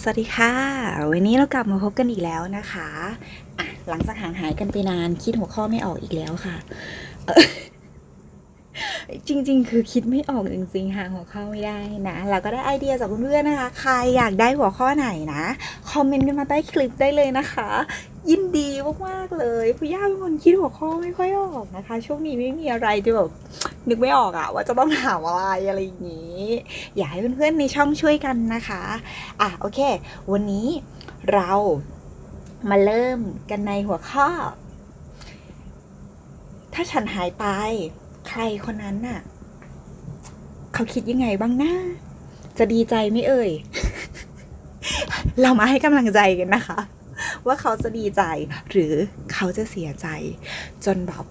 สวัสดีค่ะ วันนี้เรากลับมาพบกันอีกแล้วนะคะ อะ หลังจากห่างหายกันไปนาน คิดหัวข้อไม่ออกอีกแล้วค่ะ จริง ๆ คือคิดไม่ออกจริงๆหาหัวข้อไม่ได้นะ เราก็ได้ไอเดียจากเพื่อนๆนะคะ ใครอยากได้หัวข้อไหนนะ คอมเมนต์กันมาใต้คลิปได้เลยนะคะ ยินดีมากๆเลยพี่ย่าเป็นคนคิดหัวข้อไม่ค่อยออกนะคะ ช่วงนี้ไม่มีอะไรจะแบบนึกไม่ออกอะว่าจะต้องถามอะไรอะไรอย่างนี้ อยากให้เพื่อนๆในช่องช่วยกันนะคะอะโอเค วันนี้เรามาเริ่มกันในหัวข้อ ถ้าฉันหายไป ใครคนนั้นน่ะ เขาคิดยังไงบ้างนะจะดีใจไม่เอ่ย เรามาให้กำลังใจกันนะคะ ว่าเขาจะดีใจหรือเขาจะเสียใจจนแบบ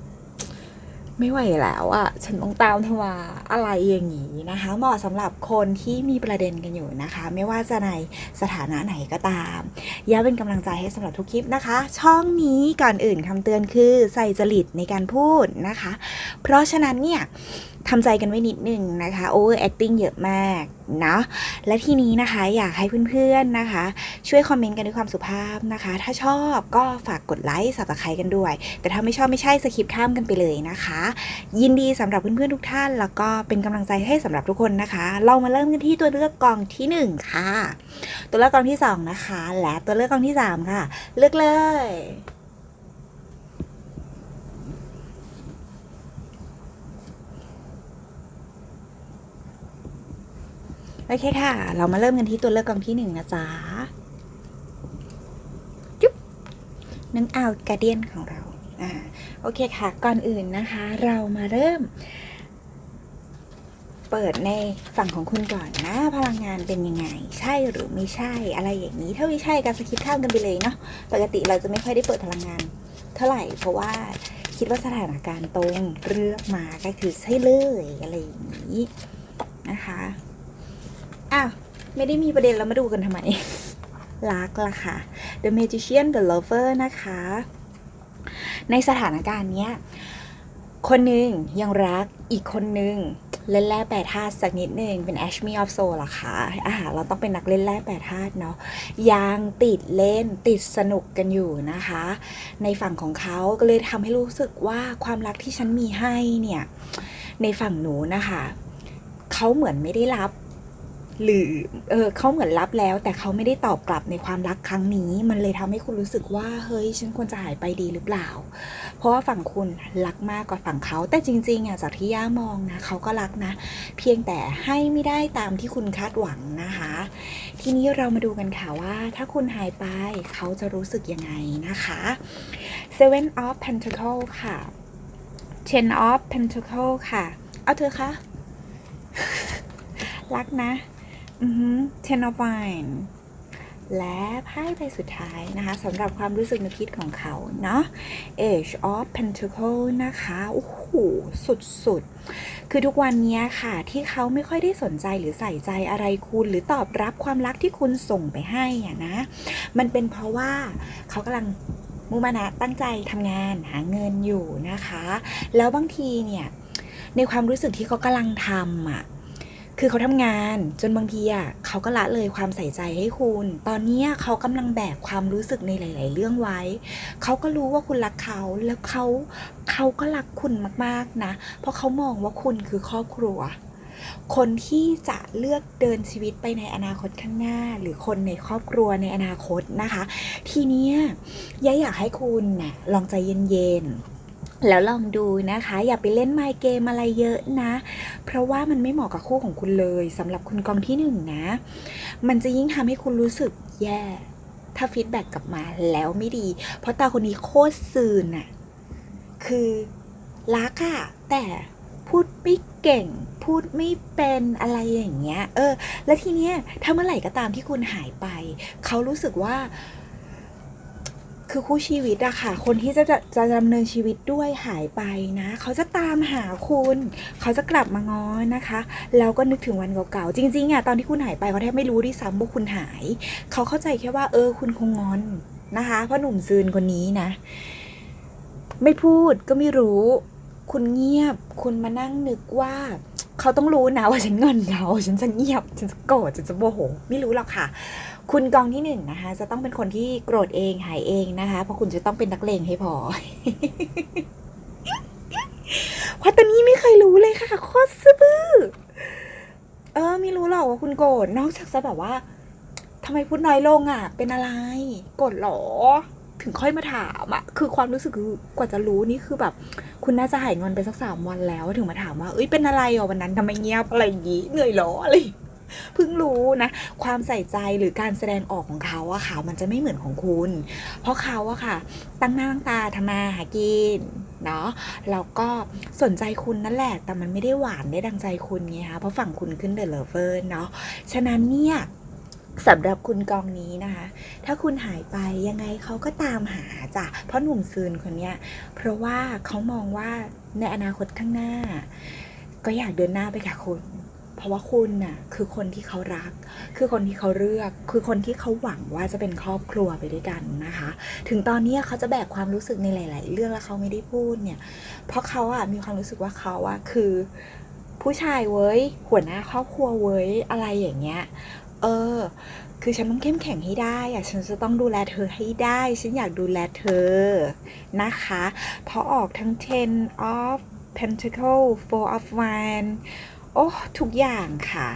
ไม่ไหวแล้วอะฉันต้องตามทว่าอะไรอย่างนี้นะคะ เหมาะสำหรับคนที่มีประเด็นกันอยู่นะคะ ไม่ว่าจะในสถานะไหนก็ตามย่าเป็นกำลังใจให้สำหรับทุกคลิปนะคะ ช่องนี้ก่อนอื่นคำเตือนคือใส่จริตในการพูดนะคะ เพราะฉะนั้นเนี่ยทำใจกันไว้นิดนึงนะคะ over acting เยอะมากเนาะและทีนี้นะคะอยากให้เพื่อนๆนะคะ ช่วยคอมเมนต์กันด้วยความสุภาพนะคะ ถ้าชอบก็ฝากกดไลค์สับตะไคร้กันด้วย แต่ถ้าไม่ชอบไม่ใช่สคิปข้ามกันไปเลยนะคะ ยินดีสำหรับเพื่อนๆทุกท่าน แล้วก็เป็นกำลังใจให้สำหรับทุกคนนะคะ เรามาเริ่มกันที่ตัวเลือกกองที่หนึ่งค่ะ ตัวเลือกกองที่สองนะคะ และตัวเลือกกองที่สามค่ะ เลือกเลย โอเคค่ะ เรามาเริ่มกันที่ตัวเลือกกองที่หนึ่งนะจ๊ะจุ๊บนังเอากาเดียนของเราอ่าโอเคค่ะ ก่อนอื่นนะคะ เรามาเริ่ม เปิดในฝั่งของคุณก่อนนะ พลังงานเป็นยังไง ใช่หรือไม่ใช่อะไรอย่างนี้ ถ้าไม่ใช่การสคิปข้ามกันไปเลยเนาะปกติเราจะไม่ค่อยได้เปิดพลังงาน เท่าไหร่เพราะว่าคิดว่าสถานการณ์ตรงเลือกมาก็คือใช่เลยอะไรอย่างนี้นะคะ อ้าวไม่ได้มีประเด็นแล้วมาดูกันทำไม รักละค่ะ The Magician The Lover นะคะ ในสถานการณ์เนี้ย คนหนึ่งยังรักอีกคนหนึ่งเล่นแร่แปดธาตุสักนิดหนึ่งเป็น a s h m e of Soul ล่ะค่ะอ่าเราต้องเป็นนักเล่นแร่แปดธาตุเนาะยังติดเล่นติดสนุกกันอยู่นะคะ ในฝั่งของเขาก็เลยทำให้รู้สึกว่าความรักที่ฉันมีให้เนี่ย ในฝั่งหนูนะคะ เขาเหมือนไม่ได้รับ หรือเออเขาเหมือนรับแล้ว แต่เขาไม่ได้ตอบกลับในความรักครั้งนี้ มันเลยทำให้คุณรู้สึกว่าเฮ้ยฉันควรจะหายไปดีหรือเปล่า เพราะว่าฝั่งคุณรักมากกว่าฝั่งเขาแต่จริงๆอะจากที่ย่ามองนะเขาก็รักนะ เพียงแต่ให้ไม่ได้ตามที่คุณคาดหวังนะคะ ทีนี้เรามาดูกันค่ะว่า ถ้าคุณหายไปเขาจะรู้สึกยังไงนะคะ Seven of Pentacle ค่ะ Ten of Pentacle ค่ะ เอาเธอคะรักนะ Ten of Wine และไพ่ใบสุดท้ายนะคะสำหรับความรู้สึกนึกคิดของเขาเนาะ Age of Pentacle นะคะ โอ้โห สุดๆ คือทุกวันนี้ค่ะ ที่เขาไม่ค่อยได้สนใจหรือใส่ใจอะไรคุณ หรือตอบรับความรักที่คุณส่งไปให้อะนะ มันเป็นเพราะว่าเขากำลังมุ่งมานะตั้งใจทำงานหาเงินอยู่นะคะ แล้วบางทีเนี่ย ในความรู้สึกที่เขากำลังทำอะ คือเขาทำงานจนบางทีอะเขาก็ละเลยความใส่ใจให้คุณ ตอนนี้เขากำลังแบกความรู้สึกในหลาย ๆ เรื่องไว้ เขาก็รู้ว่าคุณรักเขาแล้วเขาเขาก็รักคุณมาก ๆ นะ เพราะเขามองว่าคุณคือครอบครัว คนที่จะเลือกเดินชีวิตไปในอนาคตข้างหน้า หรือคนในครอบครัวในอนาคตนะคะ ทีนี้ยายอยากให้คุณนะลองใจเย็น ๆ แล้วลองดูนะคะ อย่าไปเล่นไมค์เกมอะไรเยอะนะ เพราะว่ามันไม่เหมาะกับคู่ของคุณเลยสำหรับคุณกองที่หนึ่งนะ มันจะยิ่งทำให้คุณรู้สึกแย่ ถ้าฟีดแบ็กกลับมาแล้วไม่ดี เพราะตาคนนี้โคตรซื่นอะคือรักอะแต่พูดไม่เก่ง พูดไม่เป็นอะไรอย่างเงี้ย เออ แล้วทีเนี้ยถ้าเมื่อไหร่ก็ตามที่คุณหายไป เขารู้สึกว่า คือคู่ชีวิตอะค่ะ คนที่จะจะจะดำเนินชีวิตด้วยหายไปนะ เขาจะตามหาคุณ เขาจะกลับมาง้อนะคะ แล้วก็นึกถึงวันเก่าๆ จริงๆอะตอนที่คุณหายไปเขาแทบไม่รู้ด้วยซ้ำว่าคุณหาย เขาเข้าใจแค่ว่า เออ คุณคงงอนนะคะเพราะหนุ่มซืนคนนี้นะ ไม่พูดก็ไม่รู้ คุณเงียบ คุณมานั่งนึกว่าเขาต้องรู้นะว่าฉันงอนเขาฉันจะเงียบ ฉันจะโกรธฉันจะโมโห ไม่รู้หรอกค่ะ คุณกองที่หนึ่งนะคะ จะต้องเป็นคนที่โกรธเองหายเองนะคะ เพราะคุณจะต้องเป็นนักเลงให้พอเพราะตอนนี้ไม่เคยรู้เลยค่ะโคตรซื่อเออ ไม่รู้หรอกว่าคุณโกรธนอกจากจะแบบว่าทำไมพูดน้อยลงอะ เป็นอะไร โกรธเหรอ ถึงค่อยมาถามอะ คือความรู้สึกคือกว่าจะรู้นี่คือแบบ คุณน่าจะหายงอนไปสักสามวันแล้ว ถึงมาถามว่าเอ้ยเป็นอะไรอะวันนั้นทำไมเงียบอะไรอย่างงี้เหนื่อยเหรออะไร เพิ่งรู้นะ ความใส่ใจหรือการแสดงออกของเขาอะค่ะมันจะไม่เหมือนของคุณ เพราะเขาอะค่ะ ตั้งหน้าตั้งตาทำมาหากินเนาะแล้วก็สนใจคุณนั่นแหละ แต่มันไม่ได้หวานได้ดังใจคุณไงคะเพราะฝั่งคุณขึ้นเดอะเลเวอร์เนาะฉะนั้นเนี่ยสำหรับคุณกองนี้นะคะ ถ้าคุณหายไปยังไงเขาก็ตามหาจ้ะ เพราะหนุ่มซืนคนเนี้ย เพราะว่าเขามองว่าในอนาคตข้างหน้า ก็อยากเดินหน้าไปกับคุณ เพราะว่าคุณน่ะคือคนที่เขารัก คือคนที่เขาเลือก คือคนที่เขาหวังว่าจะเป็นครอบครัวไปด้วยกันนะคะ ถึงตอนนี้เขาจะแบกความรู้สึกในหลาย ๆ เรื่องแล้วเขาไม่ได้พูดเนี่ย เพราะเขาอะมีความรู้สึกว่าเขาอะคือผู้ชายเว้ย หัวหน้าครอบครัวเว้ย อะไรอย่างเงี้ย เออ คือฉันต้องเข้มแข็งให้ได้อะฉันจะต้องดูแลเธอให้ได้ ฉันอยากดูแลเธอ นะคะ เพราะออกทั้ง ten of pentacle four of wand โอ้ทุกอย่างค่ะ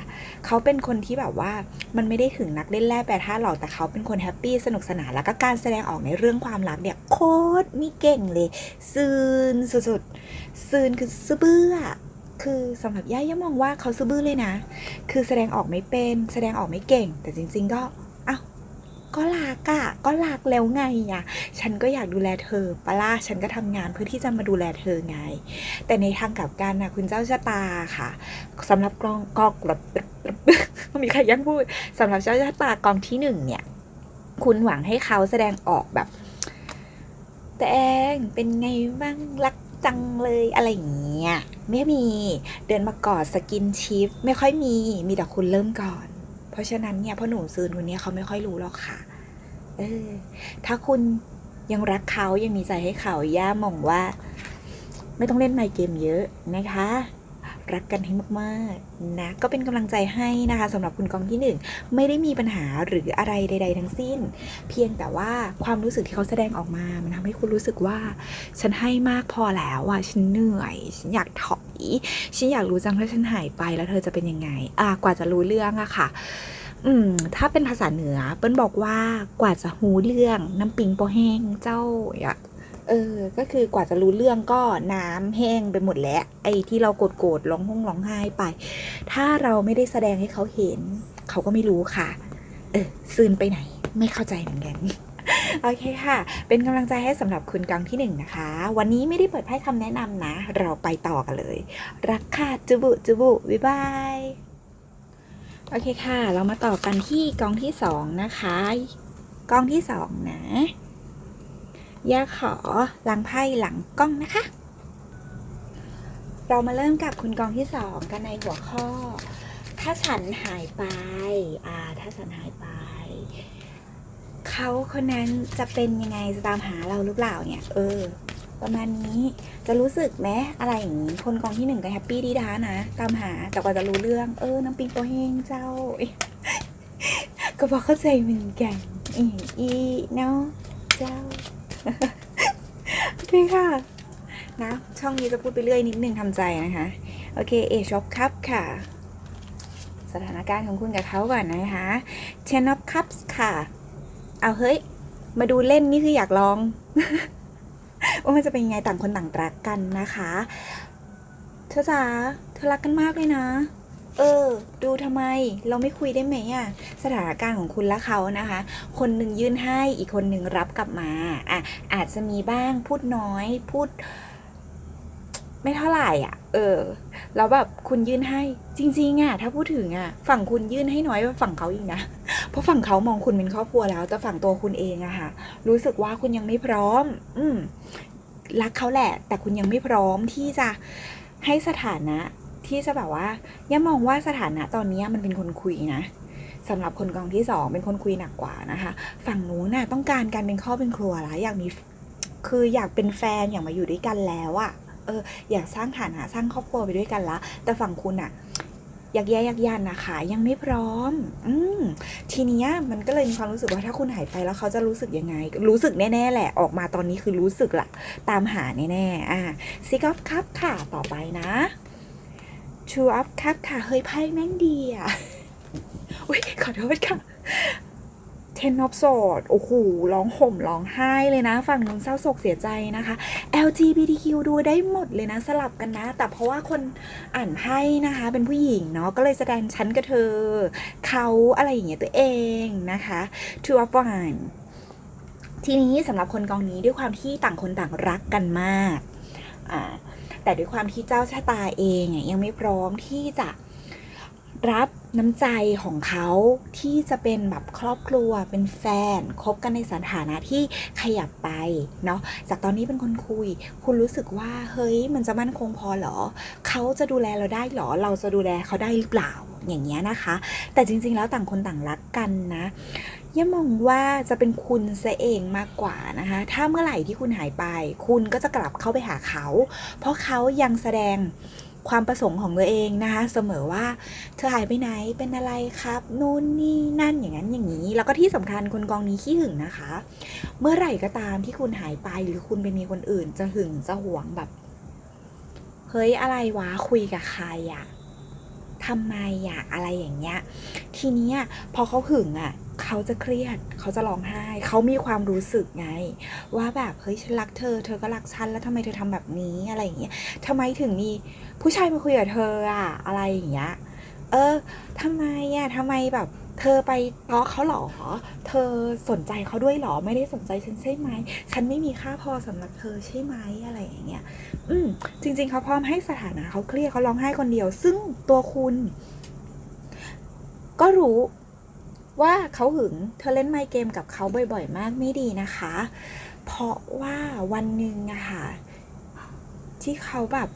เขาเป็นคนที่แบบว่ามันไม่ได้ถึงนักเล่นแร่แปรธาตุหรอกแต่เขาเป็นคนแฮปปี้สนุกสนานแล้วก็การแสดงออกในเรื่องความรักเนี่ยโคตรมีเก่งเลย ซืนสุดๆซืนคือซื่อบื้อคือสำหรับย่าย่ามองว่าเขาซื่อบื้อเลยนะ คือแสดงออกไม่เป็น แสดงออกไม่เก่ง แต่จริง ๆ ก็อ้าว ก็รักอะก็รักแล้วไงอะฉันก็อยากดูแลเธอปะล่ะฉันก็ทำงานเพื่อที่จะมาดูแลเธอไง แต่ในทางกลับกันนะคุณเจ้าชะตาค่ะสำหรับกองกองแบบมีใครยังพูดสำหรับเจ้าชะตากองที่หนึ่งเนี่ย คุณหวังให้เขาแสดงออกแบบแต่เองเป็นไงบ้างรักจังเลยอะไรอย่างเงี้ยไม่มีเดินมากอดสกินชิป ไม่ค่อยมีมีแต่คุณเริ่มก่อน เพราะฉะนั้นเนี่ยพ่อหนุ่มซืนคนนี้เขาไม่ค่อยรู้หรอกค่ะ เออ ถ้าคุณยังรักเขายังมีใจให้เขาย่ามองว่า ไม่ต้องเล่นไมค์เกมเยอะนะคะ รักกันให้มากๆนะก็เป็นกำลังใจให้นะคะสำหรับคุณกองที่หนึ่งไม่ได้มีปัญหาหรืออะไรใด ๆ ทั้งสิ้น เพียงแต่ว่าความรู้สึกที่เขาแสดงออกมามันทำให้คุณรู้สึกว่า ฉันให้มากพอแล้วอะฉันเหนื่อย ฉันอยากถอยฉันอยากรู้จังถ้าฉันหายไปแล้วเธอจะเป็นยังไงอ่ากว่าจะรู้เรื่องอะค่ะอืมถ้าเป็นภาษาเหนือเปิ้ลบอกว่ากว่าจะหูเรื่องน้ำปิงโปแห้งเจ้าอะ เออ ก็คือกว่าจะรู้เรื่องก็น้ำแห้งไปหมดแล้ว ไอ้ที่เราโกรธๆร้องห้องร้องไห้ไป ถ้าเราไม่ได้แสดงให้เขาเห็น เขาก็ไม่รู้ค่ะ เออซึนไปไหน ไม่เข้าใจเหมือนกันโอเคค่ะ เป็นกำลังใจให้สำหรับคุณกองที่หนึ่งนะคะ วันนี้ไม่ได้เปิดไพ่คำแนะนำนะ เราไปต่อกันเลย รักค่ะจุบุจุบุบ๊ายบาย โอเคค่ะ เรามาต่อกันที่กองที่สองนะคะ กองที่สองนะ ย่าขอล้างไพ่หลังกล้องนะคะ เรามาเริ่มกับคุณกองที่สองกันในหัวข้อ ถ้าฉันหายไป อ่า ถ้าฉันหายไป เขาคนนั้นจะเป็นยังไงจะตามหาเราหรือเปล่าเนี่ย เออ ประมาณนี้จะรู้สึกไหมอะไรอย่างนี้ คนกองที่หนึ่งก็แฮปปี้ดีด้านะ ตามหาแต่กว่าจะรู้เรื่อง เออ น้ำปิงโปเฮงเจ้า ก็บอเข้าใจเหมือนกัน อีอีเนาะเจ้า โอเคค่ะ นะ ช่องนี้จะพูดไปเรื่อยนิดนึงทำใจนะคะ โอเคเอช็อปคัพค่ะ สถานการณ์ของคุณกับเขาก่อนนะคะ Ten of Cups ค่ะ เอาเฮ้ย มาดูเล่นนี่คืออยากลอง ว่ามันจะเป็นยังไงต่างคนต่างรักกันนะคะ เธอจ๋าเธอรักกันมากเลยนะ เออ ดูทำไม เราไม่คุยได้ไหมอะสถานการณ์ของคุณและเขานะคะ คนหนึ่งยื่นให้อีกคนหนึ่งรับกลับมาอะอาจจะมีบ้างพูดน้อย พูด ไม่เท่าไหร่อะ เออ แล้วแบบคุณยื่นให้ จริงๆอะถ้าพูดถึงอะ ฝั่งคุณยื่นให้น้อยกว่าฝั่งเขาอีกนะเพราะฝั่งเขามองคุณเป็นครอบครัวแล้ว แต่ฝั่งตัวคุณเองอะค่ะ รู้สึกว่าคุณยังไม่พร้อม อืมรักเขาแหละ แต่คุณยังไม่พร้อมที่จะให้สถานะ ที่จะแบบว่าย่ามองว่าสถานะตอนนี้มันเป็นคนคุยนะสำหรับคนกองที่สองเป็นคนคุยหนักกว่านะคะ ฝั่งนู้นน่ะต้องการการเป็นครอบเป็นครัวแล้วอยากมีคืออยากเป็นแฟนอยากมาอยู่ด้วยกันแล้วอะเอออยากสร้างฐานะสร้างครอบครัวไปด้วยกันละแต่ฝั่งคุณอะอยากแย่อยากยันนะคะยังไม่พร้อม อืมทีนี้มันก็เลยมีความรู้สึกว่าถ้าคุณหายไปแล้วเขาจะรู้สึกยังไง รู้สึกแน่ๆแหละ ออกมาตอนนี้คือรู้สึกละตามหาแน่ๆอะซิกอฟคัพค่ะต่อไปนะ Two of Cup ค่ะ เฮ้ยไพ่แม่งดีอะ อุ้ยขอโทษค่ะ Ten of Swords โอ้โห ร้องห่มร้องไห้เลยนะ ฝั่งนู้นเศร้าโศกเสียใจนะคะ LGBTQ ดูได้หมดเลยนะ สลับกันนะ แต่เพราะว่าคนอ่านไพ่นะคะ เป็นผู้หญิงเนาะ ก็เลยแสดงฉันกับเธอ เขาอะไรอย่างเงี้ยตัวเองนะคะ Two of Wands ทีนี้สำหรับคนกองนี้ด้วยความที่ต่างคนต่างรักกันมาก อ่า แต่ด้วยความที่เจ้าชะตาเองยังไม่พร้อมที่จะรับน้ำใจของเขาที่จะเป็นแบบครอบครัวเป็นแฟนคบกันในสถานะที่ขยับไปเนาะจากตอนนี้เป็นคนคุย คุณรู้สึกว่าเฮ้ยมันจะมั่นคงพอเหรอ เขาจะดูแลเราได้เหรอ เราจะดูแลเขาได้หรือเปล่าอย่างเงี้ยนะคะ แต่จริง ๆ แล้วต่างคนต่างรักกันนะ ย่ามองว่าจะเป็นคุณซะเองมากกว่านะคะ ถ้าเมื่อไหร่ที่คุณหายไป คุณก็จะกลับเข้าไปหาเขา เพราะเขายังแสดงความประสงค์ของตัวเองนะคะ เสมอว่าเธอหายไปไหนเป็นอะไรครับ นู่นนี่นั่นอย่างนั้นอย่างนี้ แล้วก็ที่สำคัญคนกองนี้ขี้หึงนะคะ เมื่อไหร่ก็ตามที่คุณหายไปหรือคุณไปมีคนอื่น จะหึงจะหวงแบบเฮ้ยอะไรวะคุยกับใครอะทำไมอะอะไรอย่างเงี้ย ทีเนี้ยพอเขาหึงอะ เขาจะเครียด เขาจะร้องไห้ เขามีความรู้สึกไง ว่าแบบเฮ้ยฉันรักเธอ เธอก็รักฉันแล้วทำไมเธอทำแบบนี้อะไรอย่างเงี้ยทำไมถึงมีผู้ชายมาคุยกับเธออะอะไรอย่างเงี้ย เออทำไมอะทำไมแบบ เธอไปเตาะเขาหรอ เธอสนใจเขาด้วยหรอ ไม่ได้สนใจฉันใช่ไหม ฉันไม่มีค่าพอสำหรับเธอใช่ไหมอะไรอย่างเงี้ย อืม จริง ๆ เขาพร้อมให้สถานะเขาเครียดเขาร้องไห้คนเดียว ซึ่งตัวคุณ ก็รู้ ว่าเขาหึงเธอเล่นไมค์เกมกับเขาบ่อยๆ มากไม่ดีนะคะ เพราะว่าวันหนึ่งอะค่ะ ที่เขาแบบ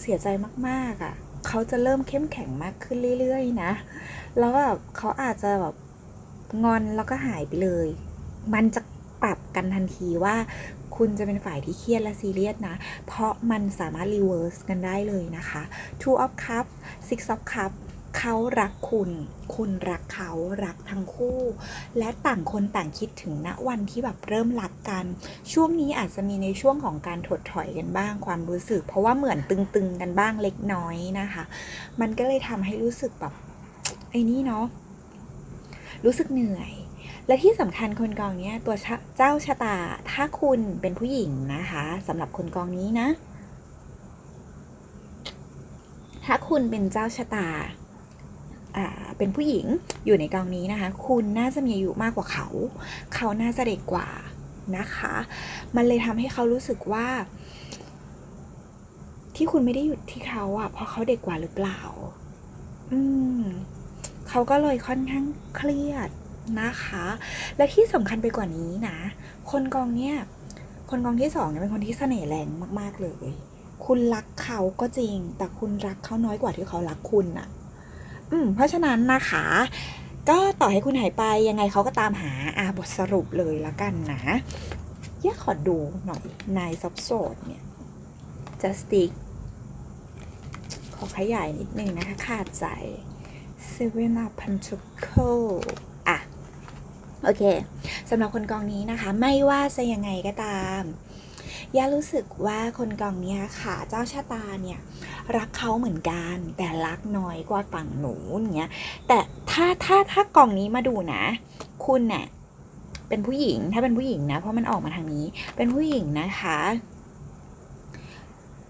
เสียใจมากๆอะเขาจะเริ่มเข้มแข็งมากขึ้นเรื่อยๆ นะ แล้วแบบเขาอาจจะแบบงอนแล้วก็หายไปเลย มันจะปรับกันทันทีว่าคุณจะเป็นฝ่ายที่เครียดและซีเรียสนะ เพราะมันสามารถรีเวิร์สกันได้เลยนะคะ Two of Cup Six of Cup เขารักคุณ คุณรักเขารักทั้งคู่ และต่างคนต่างคิดถึงณวันที่แบบเริ่มรักกัน ช่วงนี้อาจจะมีในช่วงของการถดถอยกันบ้าง ความรู้สึก เพราะว่าเหมือนตึงๆกันบ้างเล็กน้อยนะคะ มันก็เลยทำให้รู้สึกแบบไอ้นี่เนาะ รู้สึกเหนื่อย และที่สำคัญคนกองเนี้ยตัวเจ้าชะตา ถ้าคุณเป็นผู้หญิงนะคะสำหรับคนกองนี้นะ ถ้าคุณเป็นเจ้าชะตา เป็นผู้หญิงอยู่ในกองนี้นะคะ คุณน่าจะมีอายุมากกว่าเขา เขาน่าจะเด็กกว่านะคะ มันเลยทำให้เขารู้สึกว่า ที่คุณไม่ได้หยุดที่เขาอะเพราะเขาเด็กกว่าหรือเปล่า อืมเขาก็เลยค่อนข้างเครียดนะคะ และที่สำคัญไปกว่านี้นะ คนกองเนี้ยคนกองที่สองเนี่ยเป็นคนที่เสน่ห์แรงมาก ๆ เลย คุณรักเขาก็จริง แต่คุณรักเขาน้อยกว่าที่เขารักคุณอะ อืมเพราะฉะนั้นนะคะ ก็ต่อให้คุณหายไปยังไงเขาก็ตามหาอ่าบทสรุปเลยละกันนะแยกขอดูหน่อยนายซับโซดเนี่ย justice ขอขยายนิดนึงนะคะ ขาดใจ Seven of Pentacles อะ โอเคสำหรับคนกองนี้นะคะ ไม่ว่าจะยังไงก็ตาม ย่ารู้สึกว่าคนกองเนี้ยค่ะ เจ้าชะตาเนี่ยรักเขาเหมือนกัน แต่รักน้อยกว่าฝั่งหนูอย่างเงี้ย แต่ถ้าถ้าถ้ากองนี้มาดูนะ คุณเนี่ยเป็นผู้หญิงถ้าเป็นผู้หญิงนะ เพราะมันออกมาทางนี้ เป็นผู้หญิงนะคะ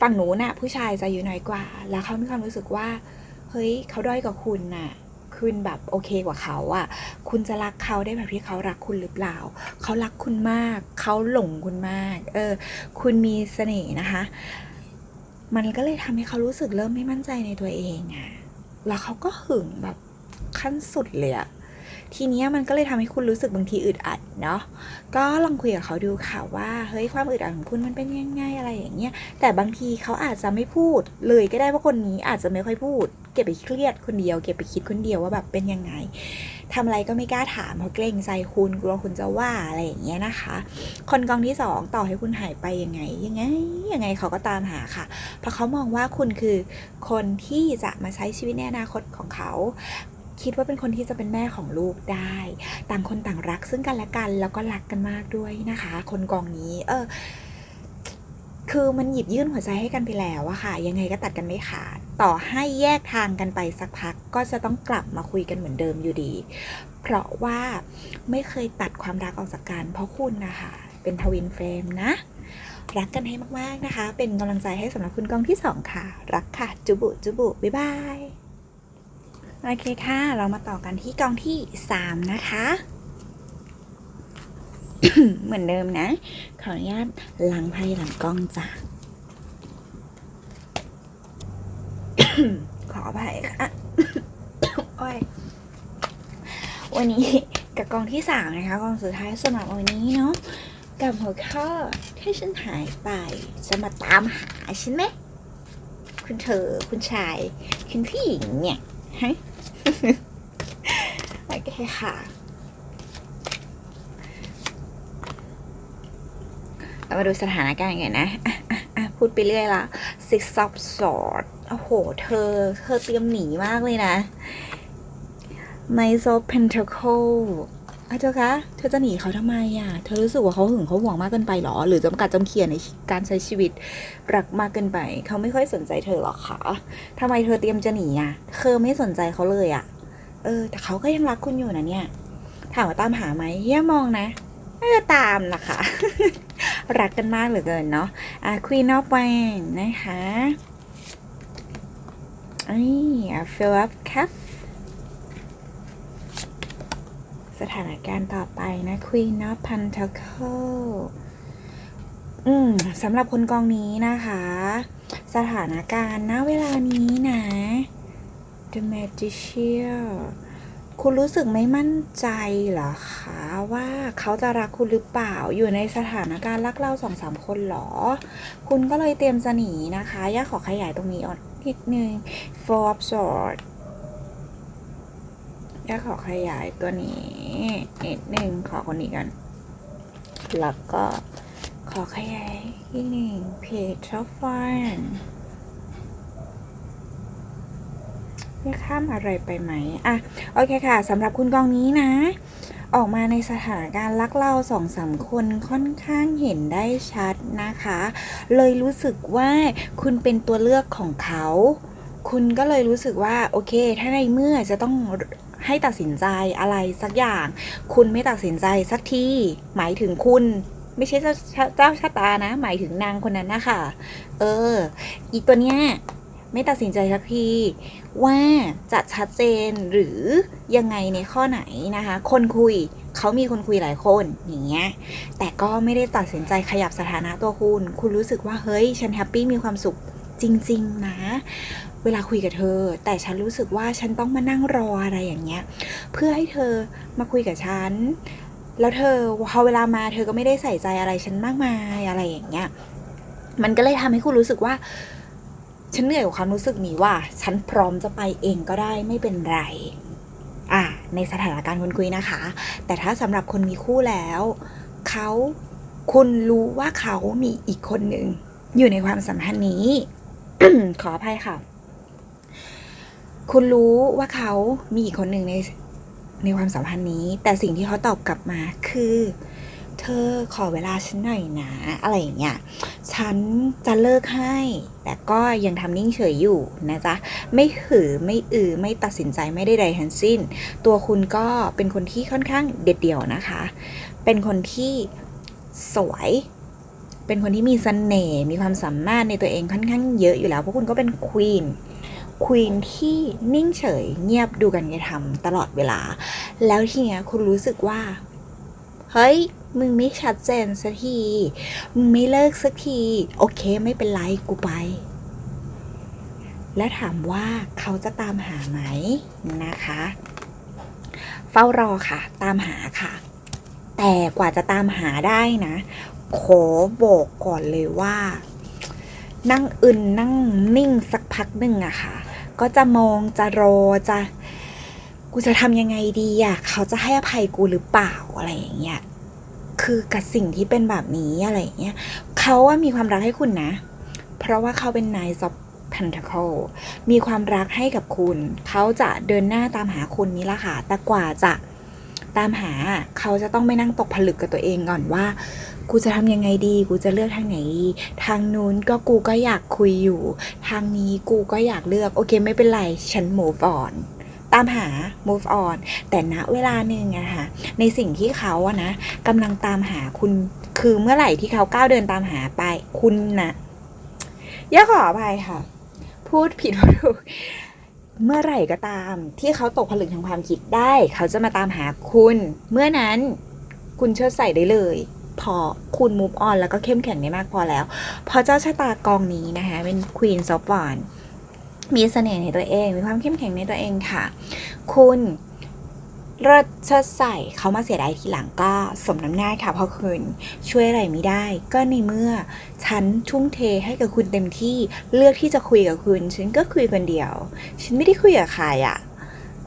ฝั่งหนูน่ะผู้ชายจะอายุน้อยกว่า แล้วเขามีความรู้สึกว่า เฮ้ยเขาด้อยกว่าคุณน่ะ คุณแบบโอเคกว่าเขาอะคุณจะรักเขาได้แบบที่เขารักคุณหรือเปล่า เขารักคุณมาก เขาหลงคุณมาก เออ คุณมีเสน่ห์นะคะ มันก็เลยทำให้เขารู้สึกเริ่มไม่มั่นใจในตัวเองอะแล้วเขาก็หึงแบบขั้นสุดเลยอะ ทีนี้มันก็เลยทำให้คุณรู้สึกบางทีอึดอัดเนาะก็ลองคุยกับเขาดูค่ะว่าเฮ้ยความอึดอัดของคุณมันเป็นยังไงอะไรอย่างเงี้ยแต่บางทีเขาอาจจะไม่พูดเลยก็ได้ว่าะคนนี้อาจจะไม่ค่อยพูด เก็บไปเครียดคนเดียว เก็บไปคิดคนเดียวว่าแบบเป็นยังไงทำอะไรก็ไม่กล้าถามเพราะเกรงใจคุณกลัวคุณจะว่าอะไรอย่างเงี้ยนะคะ คนกองที่สองต่อให้คุณหายไปยังไงยังไงยังไงเขาก็ตามหาค่ะ เพราะเขามองว่าคุณคือคนที่จะมาใช้ชีวิตในอนาคตของเขา คิดว่าเป็นคนที่จะเป็นแม่ของลูกได้ ต่างคนต่างรักซึ่งกันและกันแล้วก็รักกันมากด้วยนะคะ คนกองนี้ เออคือมันหยิบยื่นหัวใจให้กันไปแล้วอะค่ะ ยังไงก็ตัดกันไม่ขาด ต่อให้แยกทางกันไปสักพักก็จะต้องกลับมาคุยกันเหมือนเดิมอยู่ดี เพราะว่าไม่เคยตัดความรักออกจากกันเพราะคุณนะคะเป็นทวินเฟรมนะ รักกันให้มากๆนะคะ เป็นกำลังใจให้สำหรับคุณกองที่สองค่ะ รักค่ะ จุบุจุบุบ๊ายบาย โอเคค่ะ เรามาต่อกันที่กองที่3นะคะ เหมือนเดิมนะ ขออนุญาตล้างไพ่หลังกล้องจ้ะ ขออภัยค่ะโอ้ยวันนี้กับกองที่สามนะคะ กองสุดท้ายสำหรับวันนี้เนาะกับหัวข้อที่ฉันหายไป จะมาตามหาฉันไหมคุณเธอคุณชาย คุณผู้หญิงเนี่ยฮะ โอเคค่ะเรามาดูสถานการณ์กันนะอะอะอะพูดไปเรื่อยละ Six of Swords โอ้โห เธอ เธอเตรียมหนีมากเลยนะ Knight of Pentacle อะเธอคะ เธอจะหนีเขาทำไมอะ เธอรู้สึกว่าเขาหึงเขาหวงมากเกินไปหรอ หรือจำกัดจำเขียนในการใช้ชีวิตรักมากเกินไป เขาไม่ค่อยสนใจเธอหรอกคะทำไมเธอเตรียมจะหนีอะ เธอไม่สนใจเขาเลยอะ เออ แต่เขาก็ยังรักคุณอยู่นะเนี่ย ถามว่าตามหาไหมเฮียมองนะน่าจะตามนะคะ รักกันมากเหลือเกินเนาะ อะ Queen of Wands นะคะไอ้ fill up cup สถานการณ์ต่อไปนะ Queen of Pentacle อืมสำหรับคนกองนี้นะคะ สถานการณ์ณเวลานี้นะ The Magician คุณรู้สึกไม่มั่นใจเหรอคะว่าเขาจะรักคุณหรือเปล่าอยู่ในสถานการณ์รักเล่าสองสามคนเหรอ คุณก็เลยเตรียมจะหนีนะคะ ย่าขอขยายตรงนี้อ่อนนิดนึง Four of Swords ย่ขอขยายตัวนี้นิดหนึ่งขอคนนี้กัน แล้วก็ขอขยายอีกหนึ่ง Page of Wands ไม่ข้ามอะไรไปไหม อะ โอเคค่ะสำหรับคุณกองนี้นะ ออกมาในสถานการณ์ลักเล่าสองสามคนค่อนข้างเห็นได้ชัดนะคะ เลยรู้สึกว่าคุณเป็นตัวเลือกของเขา คุณก็เลยรู้สึกว่า โอเค ถ้าในเมื่อจะต้อง ให้ตัดสินใจอะไรสักอย่าง คุณไม่ตัดสินใจสักทีหมายถึงคุณไม่ใช่เจ้าเจ้าชะตานะ หมายถึงนางคนนั้นนะคะเออ อีตัวเนี้ยไม่ตัดสินใจสักทีว่าจะชัดเจนหรือยังไงในข้อไหนนะคะ คนคุยเขามีคนคุยหลายคนอย่างเงี้ยแต่ก็ไม่ได้ตัดสินใจขยับสถานะตัวคุณ คุณรู้สึกว่าเฮ้ย ฉันแฮปปี้มีความสุขจริง ๆ นะ เวลาคุยกับเธอ แต่ฉันรู้สึกว่าฉันต้องมานั่งรออะไรอย่างเงี้ย เพื่อให้เธอมาคุยกับฉัน แล้วเธอพอเวลามาเธอก็ไม่ได้ใส่ใจอะไรฉันมากมายอะไรอย่างเงี้ย มันก็เลยทำให้คุณรู้สึกว่า ฉันเหนื่อยกับความรู้สึกนี้ว่า ฉันพร้อมจะไปเองก็ได้ไม่เป็นไร อะในสถานการณ์คนคุยนะคะ แต่ถ้าสำหรับคนมีคู่แล้วเขาคุณรู้ว่าเขามีอีกคนหนึ่งอยู่ในความสัมพันธ์นี้ ขออภัยค่ะ คุณรู้ว่าเขามีอีกคนหนึ่งในในความสัมพันธ์นี้ แต่สิ่งที่เขาตอบกลับมาคือ เธอขอเวลาฉันหน่อยนะ อะไรอย่างเงี้ย ฉันจะเลิกให้ แต่ก็ยังทำนิ่งเฉยอยู่นะจ๊ะ ไม่หือไม่อือไม่ตัดสินใจไม่ได้ใดทั้งสิ้น ตัวคุณก็เป็นคนที่ค่อนข้างเด็ดเดี่ยวนะคะ เป็นคนที่สวยเป็นคนที่มีเสน่ห์มีความสามารถในตัวเองค่อนข้างเยอะอยู่แล้วเพราะคุณก็เป็นควีน ควีนที่นิ่งเฉยเงียบดูกันกระทำตลอดเวลา แล้วทีเนี้ยคุณรู้สึกว่า เฮ้ย มึงไม่ชัดเจนสักที มึงไม่เลิกสักที โอเคไม่เป็นไรกูไป และถามว่าเขาจะตามหาไหมนะคะ เฝ้ารอค่ะ ตามหาค่ะ แต่กว่าจะตามหาได้นะขอบอกก่อนเลยว่า นั่งอึนนั่งนิ่งสักพักหนึ่งอะค่ะ ก็จะมองจะรอจะ กูจะทำยังไงดีอะเขาจะให้อภัยกูหรือเปล่าอะไรอย่างเงี้ยคือกับสิ่งที่เป็นแบบนี้อะไรอย่างเงี้ยเขาว่ามีความรักให้คุณนะ เพราะว่าเขาเป็นนาย of Pentacle มีความรักให้กับคุณ เขาจะเดินหน้าตามหาคุณนี่ละค่ะแต่กว่าจะตามหาเขาจะต้องไม่นั่งตกผลึกกับตัวเองก่อนว่า กูจะทำยังไงดี กูจะเลือกทางไหนดีทางนู้นก็กูก็อยากคุยอยู่ ทางนี้กูก็อยากเลือก โอเคไม่เป็นไร ฉัน move on ตามหา move on แต่ณเวลาหนึ่งอะค่ะ ในสิ่งที่เขาอะนะกำลังตามหาคุณ คือเมื่อไหร่ที่เขาก้าวเดินตามหาไป คุณนะย่าขออภัยค่ะ พูดผิดพูดถูกเมื่อไหร่ก็ตามที่เขาตกผลึกทางความคิดได้ เขาจะมาตามหาคุณ เมื่อนั้นคุณเชิดใส่ได้เลย พอคุณ move on แล้วก็เข้มแข็งได้มากพอแล้วเพราะเจ้าชะตากองนี้นะคะเป็น Queen of w a n d มีเสน่ห์ในตัวเอง มีความเข้มแข็งในตัวเองค่ะ คุณเลิศชดใส่เขามาเสียดายทีหลังก็สมน้ำหน้าค่ะเพราะคุณช่วยอะไรไม่ได้ ก็ในเมื่อฉันทุ่มเทให้กับคุณเต็มที่เลือกที่จะคุยกับคุณ ฉันก็คุยคนเดียว ฉันไม่ได้คุยกับใครอะ่ะ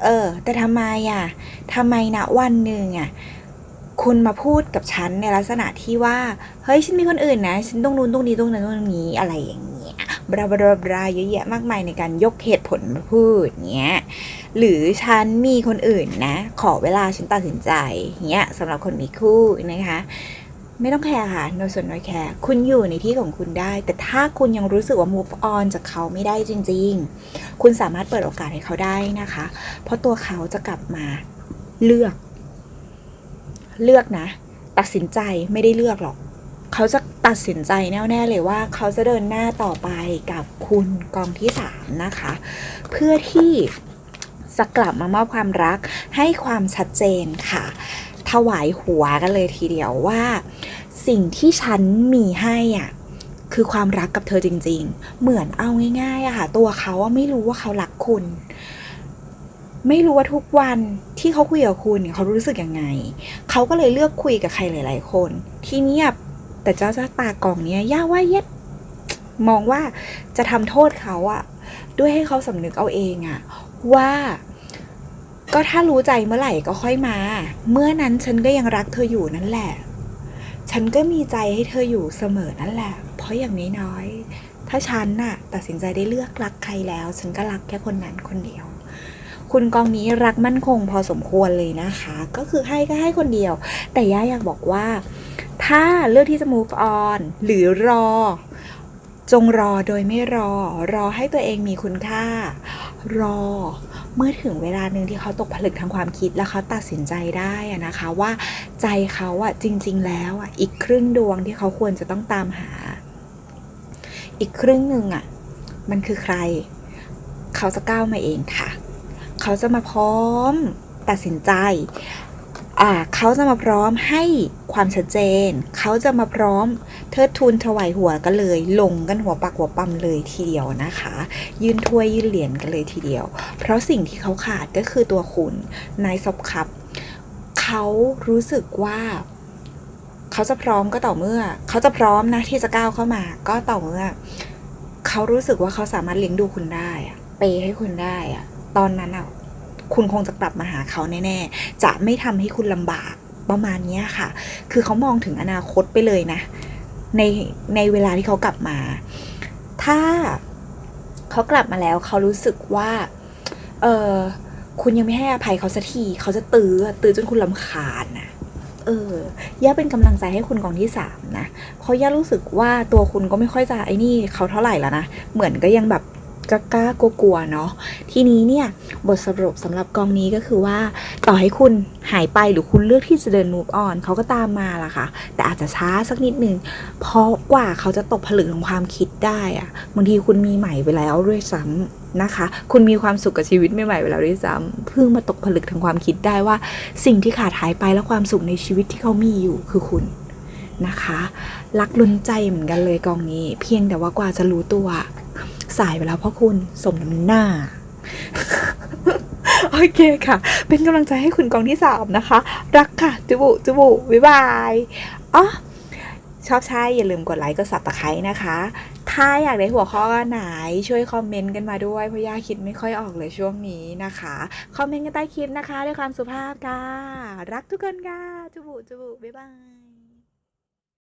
เออ แต่ทำไมอะ่ะทำไมนะวันหนึ่งอะ คุณมาพูดกับฉันในลักษณะที่ว่า เฮ้ย ฉันมีคนอื่นนะ ฉันต้องนู้นตรงนี้ตรงนั้นตรงนี้อะไรอย่างเงี้ยบราบราบราเยอะแยะมากมายในการยกเหตุผลมาพูดเงี้ยหรือฉันมีคนอื่นนะ ขอเวลาฉันตัดสินใจเงี้ยสำหรับคนมีคู่นะคะไม่ต้องแคร์ค่ะ no ส่วน no แคร์คุณอยู่ในที่ของคุณได้ แต่ถ้าคุณยังรู้สึกว่า move on จากเขาไม่ได้จริง ๆ คุณสามารถเปิดโอกาสให้เขาได้นะคะ เพราะตัวเขาจะกลับมาเลือก เลือกนะ ตัดสินใจไม่ได้เลือกหรอก เขาจะตัดสินใจแน่ๆเลยว่า เขาจะเดินหน้าต่อไปกับคุณกองที่สามนะคะ เพื่อที่จะกลับมามอบความรักให้ความชัดเจนค่ะ ถวายหัวกันเลยทีเดียวว่า สิ่งที่ฉันมีให้อะคือความรักกับเธอจริง ๆ เหมือนเอาง่ายๆอะค่ะ ตัวเขาไม่รู้ว่าเขารักคุณ ไม่รู้ว่าทุกวันที่เขาคุยกับคุณเขารู้สึกยังไง เขาก็เลยเลือกคุยกับใครหลาย ๆ คน ที่เงียบแต่เจ้าชะตากองเนี้ยย่าว่าเย็ดมองว่าจะทำโทษเขาอะด้วยให้เขาสำนึกเอาเองอะว่าก็ถ้ารู้ใจเมื่อไหร่ก็ค่อยมา เมื่อนั้นฉันก็ยังรักเธออยู่นั่นแหละ ฉันก็มีใจให้เธออยู่เสมอนั่นแหละ เพราะอย่างน้อยๆถ้าฉันน่ะตัดสินใจได้เลือกรักใครแล้ว ฉันก็รักแค่คนนั้นคนเดียว คุณกองนี้รักมั่นคงพอสมควรเลยนะคะ ก็คือให้ก็ให้คนเดียว แต่ย่าอยากบอกว่า ถ้าเลือกที่จะ move on หรือรอ จงรอโดยไม่รอ รอให้ตัวเองมีคุณค่า รอเมื่อถึงเวลาหนึ่งที่เขาตกผลึกทางความคิดแล้วเขาตัดสินใจได้นะคะว่าใจเขาอะจริง ๆ แล้วอะอีกครึ่งดวงที่เขาควรจะต้องตามหา อีกครึ่งหนึ่งอะมันคือใคร เขาจะก้าวมาเองค่ะ เขาจะมาพร้อมตัดสินใจเขาจะมาพร้อมให้ความชัดเจน เขาจะมาพร้อมเทิดทูนถวายหัวกันเลย ลงกันหัวปักหัวปั๊มเลยทีเดียวนะคะ ยืนถ้วยยืนเหรียญกันเลยทีเดียว เพราะสิ่งที่เขาขาดก็คือตัวคุณนายซบคับ เขารู้สึกว่า เขาจะพร้อมก็ต่อเมื่อ เขาจะพร้อมนะที่จะก้าวเข้ามา ก็ต่อเมื่อ เขารู้สึกว่าเขาสามารถเลี้ยงดูคุณได้เปย์ให้คุณได้อะ ตอนนั้นอะคุณคงจะกลับมาหาเขาแน่ๆ จะไม่ทำให้คุณลำบากประมาณเนี้ยค่ะ คือเขามองถึงอนาคตไปเลยนะ ในในเวลาที่เขากลับมา ถ้าเขากลับมาแล้วเขารู้สึกว่า เออคุณยังไม่ให้อภัยเขาสักที เขาจะตื้อตื้อจนคุณลำคาญนะเออย่าเป็นกำลังใจให้คุณกองที่สามนะเพราะย่ารู้สึกว่าตัวคุณก็ไม่ค่อยจะไอ้นี่เขาเท่าไหร่แล้วนะ เหมือนก็ยังแบบ กล้ากลัวๆเนาะทีนี้เนี่ยบทสรุปสำหรับกองนี้ก็คือว่า ต่อให้คุณหายไปหรือคุณเลือกที่จะเดิน move on เขาก็ตามมาล่ะค่ะ แต่อาจจะช้าสักนิดนึงเพราะกว่าเขาจะตกผลึกของความคิดได้อะบางทีคุณมีใหม่ไปแล้วด้วยซ้ำนะคะ คุณมีความสุขกับชีวิตใหม่ๆไปแล้วด้วยซ้ำเพิ่งมาตกผลึกทางความคิดได้ว่า สิ่งที่ขาดหายไปและความสุขในชีวิตที่เขามีอยู่คือคุณนะคะ รักล้นใจเหมือนกันเลยกองนี้ เพียงแต่ว่ากว่าจะรู้ตัวสายไปแล้วเพราะคุณสมน้ำหน้า โอเคค่ะ เป็นกำลังใจให้คุณกองที่สามนะคะ รักค่ะ จุบุจุบุบ๊ายบายอ๋อชอบใช่อย่าลืมกดไลค์กดสับตะไคร้นะคะ ถ้าอยากได้หัวข้อไหนช่วยคอมเมนต์กันมาด้วยเพราะย่าคิดไม่ค่อยออกเลยช่วงนี้นะคะ คอมเมนต์กันใต้คลิปนะคะ ด้วยความสุภาพค่ะ รักทุกคนค่ะ จุบุจุบุบ๊ายบาย